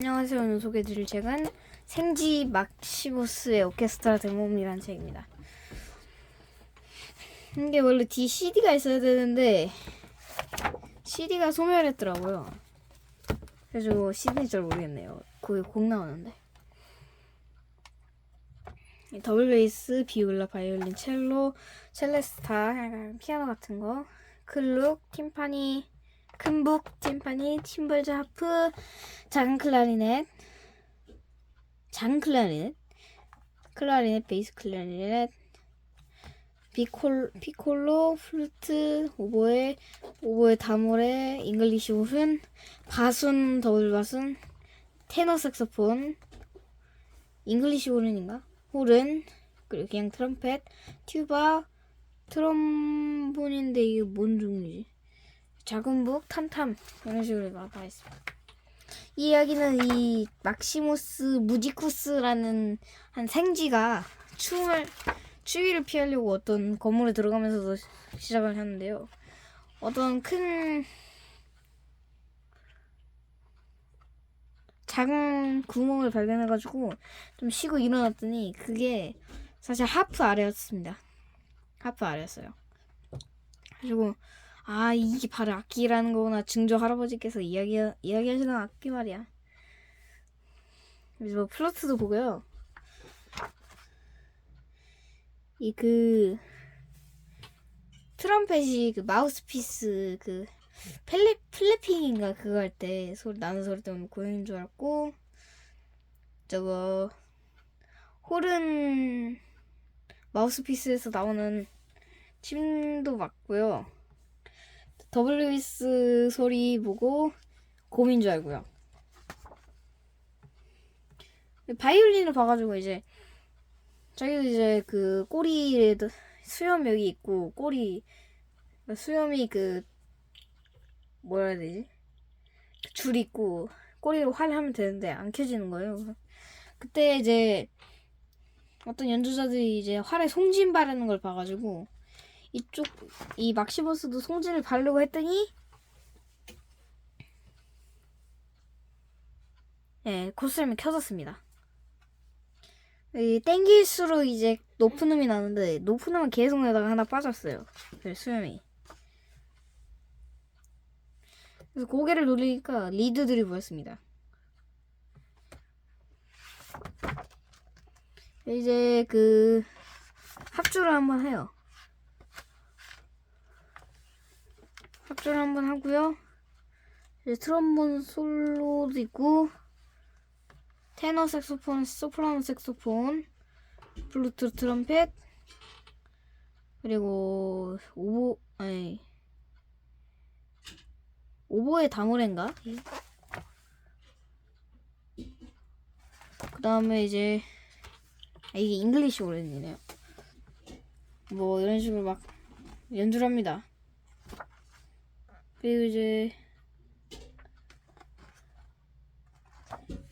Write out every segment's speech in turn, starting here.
안녕하세요. 오늘 소개해드릴 책은 생지 막시모스의 오케스트라 데모음이라는 책입니다. 이게 원래 뒤 CD가 있어야 되는데 CD가 소멸했더라고요. 그래서 CD는 잘 모르겠네요. 거기 곡 나오는데. 이 더블 베이스, 비올라, 바이올린, 첼로, 첼레스타, 피아노 같은 거, 클룩, 팀파니, 큰북, 팀파니, 팀벌즈 하프, 작은 클라리넷, 작은 클라리넷, 클라리넷, 베이스 클라리넷, 비콜, 피콜로, 플루트, 오보에, 오보에 다모레, 잉글리시 오순, 바순, 더블 바순, 테너 색소폰, 잉글리시 호른인가? 호른, 그리고 그냥 트럼펫, 튜바, 트럼본인데 이게 뭔 종류지? 작은 북, 탐탐 이런 식으로 나와 있습니다. 이 이야기는 이 막시모스 무지쿠스라는 한 생쥐가 춤을 추위를 피하려고 어떤 건물에 들어가면서도 시- 시작을 하는데요. 어떤 큰 작은 구멍을 발견해가지고 좀 쉬고 일어났더니 그게 사실 하프 아래였습니다. 하프 아래였어요. 그리고 아 이게 바로 악기라는 거구나 증조 할아버지께서 이야기 이야기하시는 악기 말이야. 그래서 뭐 플러트도 보고요. 이 그 트럼펫이 그 마우스피스 그 플랩 플래핑인가 그거 할 때 소리 나는 소리 때문에 고양이인 줄 알았고 저거 홀은 마우스피스에서 나오는 침도 맞고요. WS 소리 보고 곰인 줄 알고요. 바이올린을 봐가지고 이제 자기도 이제 그 꼬리에 수염 여기 있고 꼬리 수염이 그 뭐라 해야 되지? 줄 있고 꼬리로 활 하면 되는데 안 켜지는 거예요. 그때 이제 어떤 연주자들이 이제 활에 송진 바르는 걸 봐가지고 이쪽 이 막시모스도 송진을 바르려고 했더니 예, 코스름이 켜졌습니다. 이 땡길수록 이제 높은 음이 나는데 높은 음은 계속 내다가 하나 빠졌어요. 그 수염이. 그래서 고개를 돌리니까 리드들이 보였습니다. 이제 그 합주를 한번 해요. 합주를 한번 하고요. 이제 트럼본 솔로도 있고 테너 색소폰, 소프라노 색소폰, 블루투스 트럼펫 그리고 오보 아니 오보의 다모레인가? 그 다음에 이제 아, 이게 잉글리시 오렌이네요. 뭐 이런 식으로 막 연주를 합니다. 그리고 이제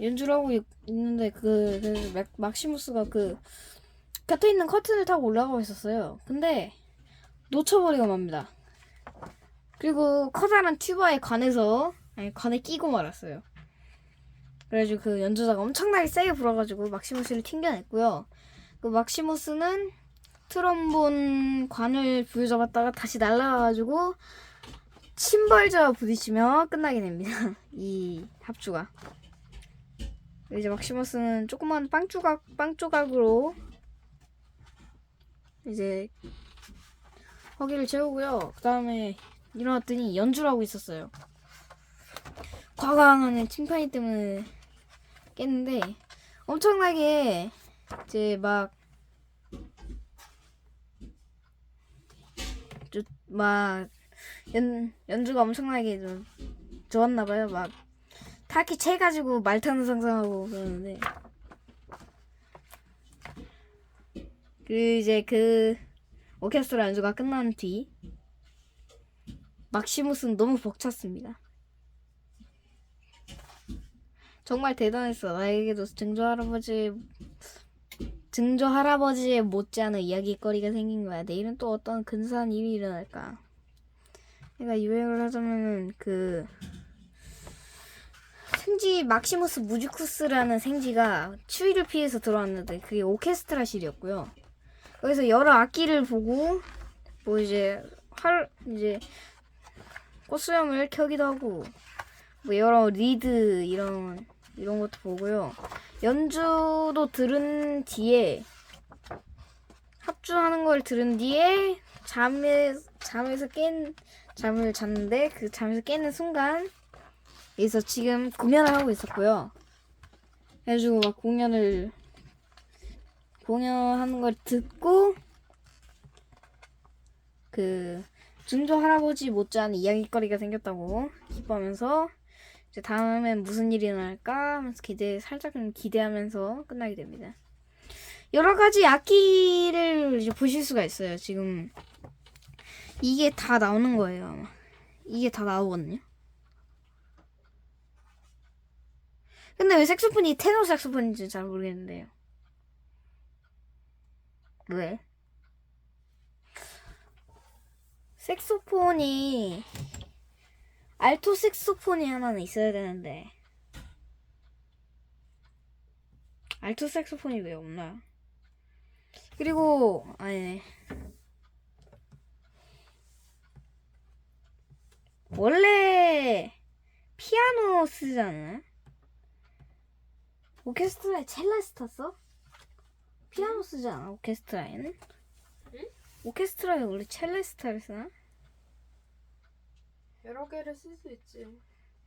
연주를 하고 있, 는데 그, 그 맥, 막시무스가 그 곁에 있는 커튼을 타고 올라가고 있었어요. 근데 놓쳐버리고 맙니다. 그리고 커다란 튜바에 관해서 아니 관에 끼고 말았어요. 그래가지고 그 연주자가 엄청나게 세게 불어가지고 막시무스를 튕겨냈고요. 그 막시무스는 트럼본 관을 부여잡았다가 다시 날아가가지고 침벌저와 부딪히며 끝나게 됩니다. 이 합주가. 이제 막시머스는 조그만 빵 조각 빵 조각으로 이제 허기를 채우고요. 그 다음에 일어났더니 연주를 하고 있었어요. 과감한 침판이 때문에 깼는데 엄청나게 이제 막 저- 막 연, 연주가 엄청나게 좀 좋았나봐요. 막 타키 채 가지고 말 타는 상상하고 그러는데 그 이제 그 오케스트라 연주가 끝난 뒤 막시무스는 너무 벅찼습니다. 정말 대단했어. 나에게도 증조 할아버지 증조 할아버지의 못지않은 이야기거리가 생긴 거야. 내일은 또 어떤 근사한 일이 일어날까? 내가 유행을 하자면은 그 생지 막시무스 무지쿠스라는 생지가 추위를 피해서 들어왔는데 그게 오케스트라실이었고요. 거기서 여러 악기를 보고 뭐 이제 활 이제 꽃수염을 켜기도 하고 뭐 여러 리드 이런 이런 것도 보고요. 연주도 들은 뒤에 합주하는 걸 들은 뒤에 잠에 잠에서 깬 잠을 잤는데 그 잠에서 깨는 순간 여기서 지금 공연을 하고 있었고요. 그래가지고 막 공연을 공연하는 걸 듣고 그 준조 할아버지 못지않은 이야기거리가 생겼다고 기뻐하면서 이제 다음엔 무슨 일이 날까 하면서 기대 살짝 기대하면서 끝나게 됩니다. 여러 가지 악기를 이제 보실 수가 있어요. 지금 이게 다 나오는 거예요. 아마. 이게 다 나오거든요. 근데 왜 색소폰이 테너 색소폰인지 잘 모르겠는데요. 왜? 색소폰이 알토 색소폰이 하나는 있어야 되는데 알토 색소폰이 왜 없나? 그리고 아니 원래 피아노 쓰잖아. 오케스트라에 첼레스타 써? 피아노 쓰지 않아 오케스트라에는? 응? 오케스트라에 원래 첼레스타를 쓰나? 여러 개를 쓸 수 있지.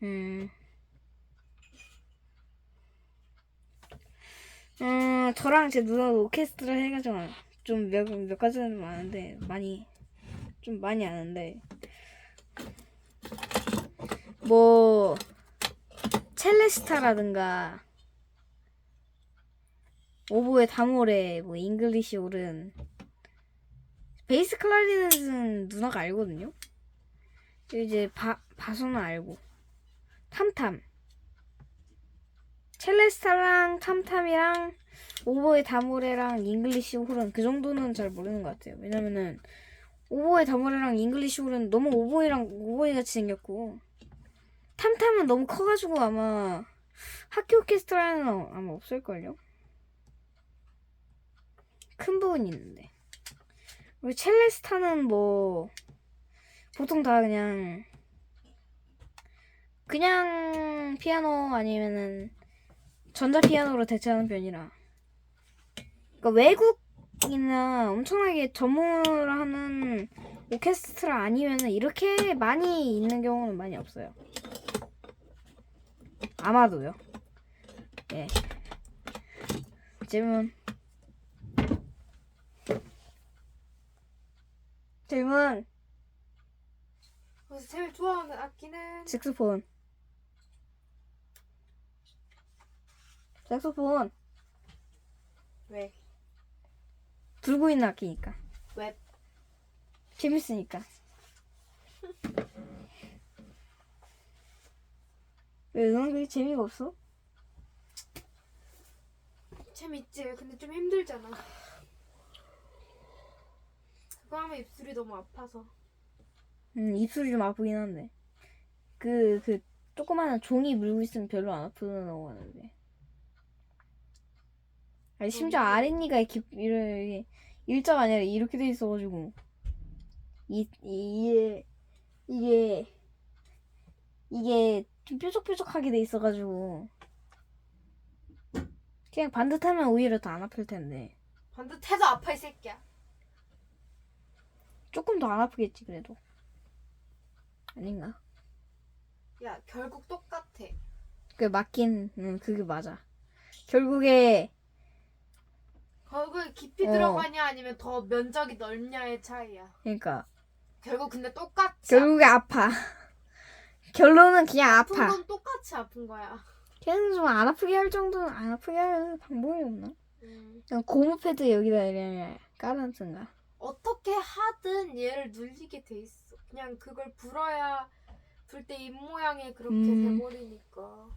음. 음, 저랑 제 누나도 오케스트라 해가지고 좀몇몇 가지는 많은데 많이 좀 많이 아는데 뭐 첼레스타라든가 오보에 다모레 뭐 잉글리시 오른 베이스 클라리넷은 누나가 알거든요. 이제 바 바소는 알고 탐탐 첼레스타랑 탐탐이랑 오보의 다모레랑 잉글리시 홀은 그 정도는 잘 모르는 것 같아요. 왜냐면은 오보의 다모레랑 잉글리시 홀은 너무 오보이랑 오보이 같이 생겼고 탐탐은 너무 커가지고 아마 학교 오케스트라는 아마 없을걸요. 큰 부분이 있는데 우리 첼레스타는 뭐 보통 다 그냥 그냥 피아노 아니면은 전자 피아노로 대체하는 편이라 그러니까 외국이나 엄청나게 전문을 하는 오케스트라 아니면은 이렇게 많이 있는 경우는 많이 없어요. 아마도요. 예. 질문. 질문. 그래서 제일 좋아하는 악기는 색소폰. 색소폰. 왜? 들고 있는 악기니까. 왜? 재밌으니까. 왜 너는 그게 재미가 없어? 재밌지. 근데 좀 힘들잖아. 그거 하면 입술이 너무 아파서. 음, 입술이 좀 아프긴 한데. 그, 그, 조그마한 종이 물고 있으면 별로 안 아프다고 하는데. 아니, 심지어 아랫니가 이렇게, 이렇게, 일자가 아니라 이렇게 돼 있어가지고. 이, 이게, 이게, 이게 좀 뾰족뾰족하게 돼 있어가지고. 그냥 반듯하면 오히려 더 안 아플 텐데. 반듯해도 아파 이 새끼야. 조금 더 안 아프겠지, 그래도. 아닌가? 야 결국 똑같아. 그 맞긴, 응, 그게 맞아. 결국에, 결국 깊이 어. 들어가냐 아니면 더 면적이 넓냐의 차이야. 그러니까, 결국 근데 똑같이 결국에 아파. 결론은 그냥 아픈 아파. 건 똑같이 아픈 거야. 걔는 좀 안 아프게 할 정도는 안 아프게 할 방법이 없나? 음. 그냥 고무 패드 여기다 이렇게 깔아놓든가. 어떻게 하든 얘를 눌리게 돼 있어. 그냥 그걸 불어야 불 때 입 모양이 그렇게 음. 돼버리니까.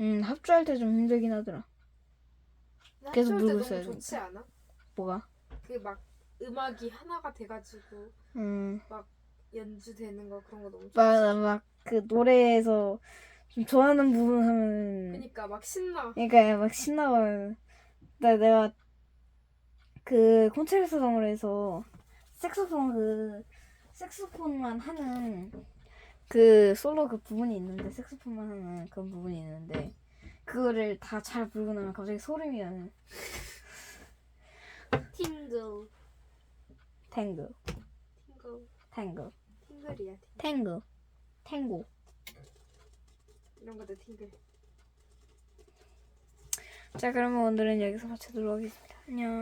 음, 합주할 때 좀 힘들긴 하더라. 근데 계속 합주할 때 누르고 있어야 너무 좋지 않아? 뭐가? 그 막 음악이 하나가 돼가지고 음, 연주되는 거 그런 거 너무 좋지. 막그 노래에서 좀 좋아하는 부분 하면 그러니까 막 신나. 그러니까 막 신나고 나 내가 그 콘체르토송을 해서 색소폰 그 색소폰만 하는 그 솔로 그 부분이 있는데 색소폰만 하는 그런 부분이 있는데 그거를 다 잘 부르고 나면 갑자기 소름이 나는 팅글. 탱고 팅글. 탱고 팅글이야. 팅- 탱고 탱고 이런 것도 팅글. 자 그러면 오늘은 여기서 마치도록 하겠습니다 안녕